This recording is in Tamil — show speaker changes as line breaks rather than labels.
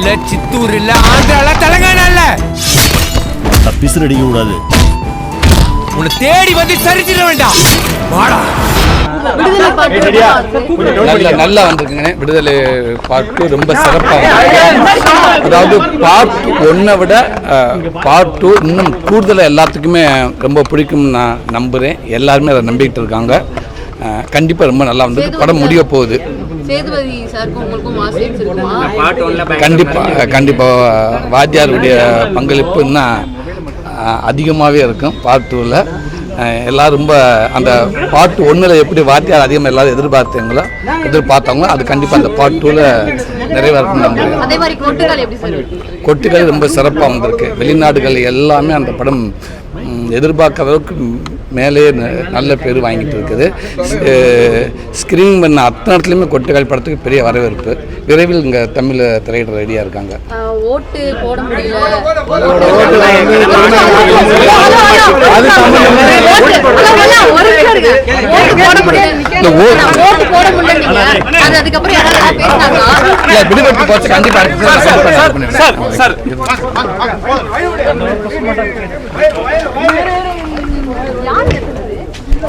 இல்ல சித்தூர் இல்ல ஆந்திரால தெலங்கானா இல்ல.
தப்பிசு அடிக்க கூடாது.
உன்னை தேடி வந்து சரிச்சிட வேண்டாம். வாடா?
நல்ல நல்லா வந்திருக்குங்க விடுதலை பாட்டு ரொம்ப சிறப்பாக அதாவது பார்ட் ஒன்றை விட பார்ட் டூ இன்னும் கூடுதலாக எல்லாத்துக்குமே ரொம்ப பிடிக்கும்னு நான் நம்புகிறேன் எல்லாருமே அதை நம்பிக்கிட்டு இருக்காங்க. கண்டிப்பாக ரொம்ப நல்லா வந்திருக்கு படம் முடிய போகுது.
சேதுபதி சாருக்கும் உங்களுக்கும் மாசேன்ஸ் இருக்குமா
கண்டிப்பாக கண்டிப்பாக வாத்தியாருடைய பங்களிப்பு இன்னும் அதிகமாகவே இருக்கும் பார்ட் டூவில் எல்லோரும் ரொம்ப அந்த பார்ட் ஒன்றில் எப்படி வாத்தியார் அதிகமாக எல்லாரும் எதிர்பார்த்தீங்களோ எதிர்பார்த்தாங்களோ அது கண்டிப்பாக அந்த பார்ட் டூவில் நிறைவேறணும்
இருக்கு
கொட்டுகள் ரொம்ப சிறப்பாக வந்திருக்கு. வெளிநாடுகள் எல்லாமே அந்த படம் ம், எதிர்பார்க்காத அளவுக்கு மேலே ந- நல்ல பேர் வாங்கிட்டு இருக்குது. ஸ்க்ரீன் பண்ண அத்தனை இடத்துலையுமே கொட்டுக்கால் படத்துக்கு பெரிய வரவேற்பு. விரைவில் இங்கே தமிழ் திரையிட ரெடியாக இருக்காங்க.
ஓட்டு போட முடியல.
அது சம்பந்தமா-
ஒரு நிமிஷம் இருங்க. ஓட்டு போட முடியல
இந்த ஓ-
ஓட்டு போட முடியல அது அதுக்கப்புறம் யாராவது பேசினாங்களா
இல்லை விடுபட்டு போச்சு கண்டிப்பாக அடுத்து சார்